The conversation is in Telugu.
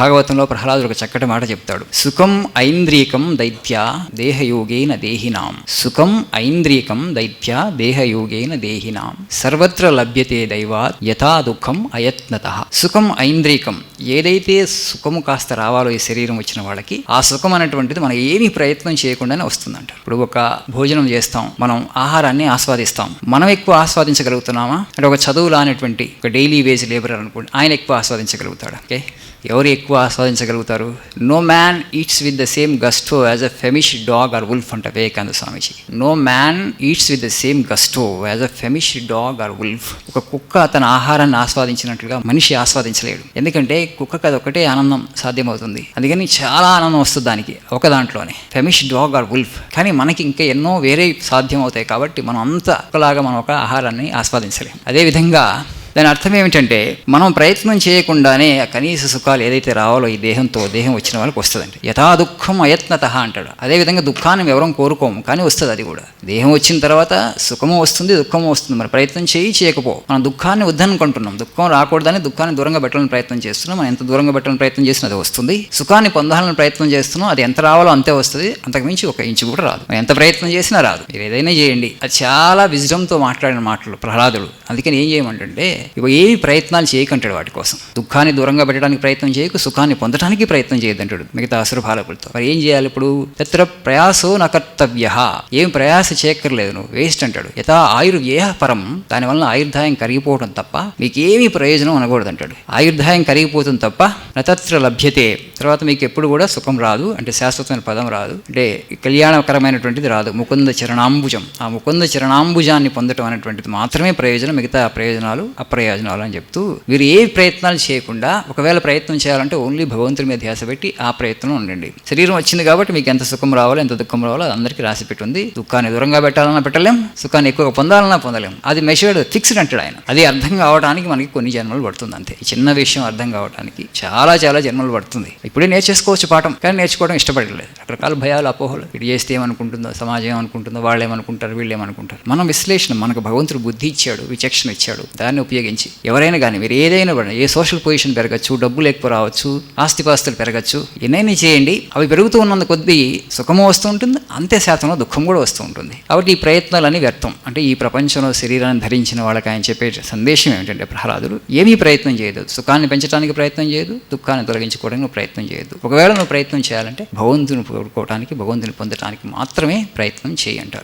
భాగవతంలో ప్రహ్లాదుడు ఒక చక్కటి మాట చెప్తాడు. సుఖం ఐంద్రియకం దైత్య దేహయోగేన దేహినాం. సుఖం ఐంద్రియకం దైత్య దేహయోగేన దేహినాం. సర్వత్ర లభ్యతే దైవాత్ యథా దుఃఖం అయత్నత. సుఖం ఐంద్రియకం ఏదైతే సుఖము కాస్త రావాలో ఈ శరీరం వచ్చిన వాళ్ళకి ఆ సుఖం అనేటువంటిది మనం ఏమి ప్రయత్నం చేయకుండానే వస్తుందంట ఇప్పుడు ఒక భోజనం చేస్తాం మనం ఆహారాన్ని ఆస్వాదిస్తాం. మనం ఎక్కువ ఆస్వాదించగలుగుతున్నామా? అంటే ఒక చదువు లానేటువంటి ఒక డైలీ వేజ్ లేబరర్ అనుకోండి ఆయన ఎక్కువ ఆస్వాదించగలుగుతాడు? ఓకే? ఎవరు ఎక్కువ ఆస్వాదించగలుగుతారు no man eats with the same gusto as a famish dog or wolf అంట Vivekananda Swamiji. No man eats with the same gusto as a famish dog or wolf ఒక కుక్క తన ఆహారాన్ని ఆస్వాదించినట్లుగా మనిషి ఆస్వాదించలేడు. ఎందుకంటే కుక్కకి అది ఒకటే ఆనందం సాధ్యమవుతుంది. అందుకని చాలా ఆనందం వస్తుంది దానికి ఒక దాంట్లోనే. ఫెమిష్ డాగ్ ఆర్ వుల్ఫ్ కానీ మనకి ఇంకా ఎన్నో వేరే సాధ్యం అవుతాయి కాబట్టి మనం అంత ఒకలాగా మనం ఒక ఆహారాన్ని ఆస్వాదించలేం. అదేవిధంగా దాని అర్థం ఏమిటంటే మనం ప్రయత్నం చేయకుండానే ఆ కనీస సుఖాలు ఏదైతే రావాలో ఈ దేహంతో దేహం వచ్చిన వాళ్ళకి వస్తుందండి యథా దుఃఖం అయత్నత అంటాడు. అదేవిధంగా దుఃఖాన్ని ఎవరం కోరుకోము కానీ వస్తుంది అది కూడా. దేహం వచ్చిన తర్వాత సుఖము వస్తుంది దుఃఖము వస్తుంది. మరి ప్రయత్నం చేయి చేయకపో. మనం దుఃఖాన్ని వద్దనుకుంటున్నాం. దుఃఖం రాకూడదని దుఃఖాన్ని దూరంగా పెట్టాలని ప్రయత్నం చేస్తున్నాం. మనం ఎంత దూరంగా పెట్టాలని ప్రయత్నం చేసినా అది వస్తుంది. సుఖాన్ని పొందాలని ప్రయత్నం చేస్తున్నాం. అది ఎంత రావాలో అంతే వస్తుంది. అంతకుమించి ఒక ఇంచు కూడా రాదు. ఎంత ప్రయత్నం చేసినా రాదు. మీరు ఏదైనా చేయండి. అది చాలా విజ్డమ్తో మాట్లాడిన మాటలు ప్రహ్లాదుడు. అందుకని ఏం చేయమంటే ఇవి ప్రయత్నాలు చేయకంటాడు వాటి కోసం. దుఃఖాన్ని దూరంగా పెట్టడానికి ప్రయత్నం చేయకు సుఖాన్ని పొందడానికి ప్రయత్నం చేయదంటాడు మిగతా అసురభాలకులతో మరి ఏం చేయాలి ఇప్పుడు? తత్ర ప్రయాసో నకర్తవ్య ఏం ప్రయాస చేయక్కర్లేదు నువ్వు వేస్ట్ అంటాడు. యథా ఆయుర్వ్యేహ పరం దానివల్ల ఆయుర్దాయం కరిగిపోవడం తప్ప మీకేమీ ప్రయోజనం అనకూడదు అంటాడు ఆయుర్దాయం కరిగిపోతుంది తప్ప నతత్ర లభ్యతే. తర్వాత మీకు ఎప్పుడు కూడా సుఖం రాదు అంటే శాశ్వతమైన పదం రాదు. అంటే కళ్యాణకరమైనటువంటిది రాదు. ముకుంద చరణాంబుజం. ఆ ముకుంద చరణాంబుజాన్ని పొందడం అనేటువంటిది మాత్రమే ప్రయోజనం మిగతా ప్రయోజనాలు అప్రయోజనాలు అని చెప్తూ వీరు ఏ ప్రయత్నాలు చేయకుండా ఒకవేళ ప్రయత్నం చేయాలంటే ఓన్లీ భగవంతుడి మీద ధ్యాస పెట్టి ఆ ప్రయత్నం ఉండండి. శరీరం వచ్చింది కాబట్టి మీకు ఎంత సుఖం రావాలో ఎంత దుఃఖం రావాలో అందరికీ రాసి పెట్టుంది. దుఃఖాన్ని దూరంగా పెట్టాలన్నా పెట్టలేం సుఖాన్ని ఎక్కువగా పొందాలన్నా పొందలేం. అది మెషర్డ్ ఫిక్స్డ్ అంటాడు ఆయన. అది అర్థం కావడానికి మనకి కొన్ని జన్మలు పడుతుంది అంతే. చిన్న విషయం అర్థం కావడానికి చాలా చాలా జన్మలు పడుతుంది. ఇప్పుడే నేర్చేసుకోవచ్చు పాఠం కానీ నేర్చుకోవడం ఇష్టపడలేదు. రకరకాల భయాలు అపోహలు. ఇటు చేస్తే ఏమనుకుంటుందో సమాజం ఏమనుకుంటుందో వాళ్ళు ఏమనుకుంటారు వీళ్ళు ఏమనుకుంటారు. మనం విశ్లేషణ మనకు భగవంతుడు బుద్ధి ఇచ్చాడు విచక్షణ ఇచ్చాడు. దాన్ని ఉపయోగించి ఎవరైనా కానీ మీరు ఏదైనా కూడా ఏ సోషల్ పొజిషన్ పెరగచ్చు డబ్బులు లేకపోరావచ్చు ఆస్తిపాస్తులు పెరగచ్చు ఎన్నైనా చేయండి. అవి పెరుగుతూ ఉన్నంత కొద్దీ సుఖము వస్తూ ఉంటుంది అంతే శాతంలో దుఃఖం కూడా వస్తూ ఉంటుంది. కాబట్టి ఈ ప్రయత్నాలన్నీ వ్యర్థం. అంటే ఈ ప్రపంచంలో శరీరాన్ని ధరించిన వాళ్ళకి ఆయన చెప్పే సందేశం ఏమిటంటే ప్రహ్లాదులు ఏమీ ప్రయత్నం చేయదు. సుఖాన్ని పెంచడానికి ప్రయత్నం చేయదు దుఃఖాన్ని తొలగించుకోవడానికి నువ్వు ప్రయత్నం చేయదు. ఒకవేళ నువ్వు ప్రయత్నం చేయాలంటే భగవంతుని కోరుకోవడానికి భగవంతుని పొందడానికి మాత్రమే ప్రయత్నం చేయంటారు.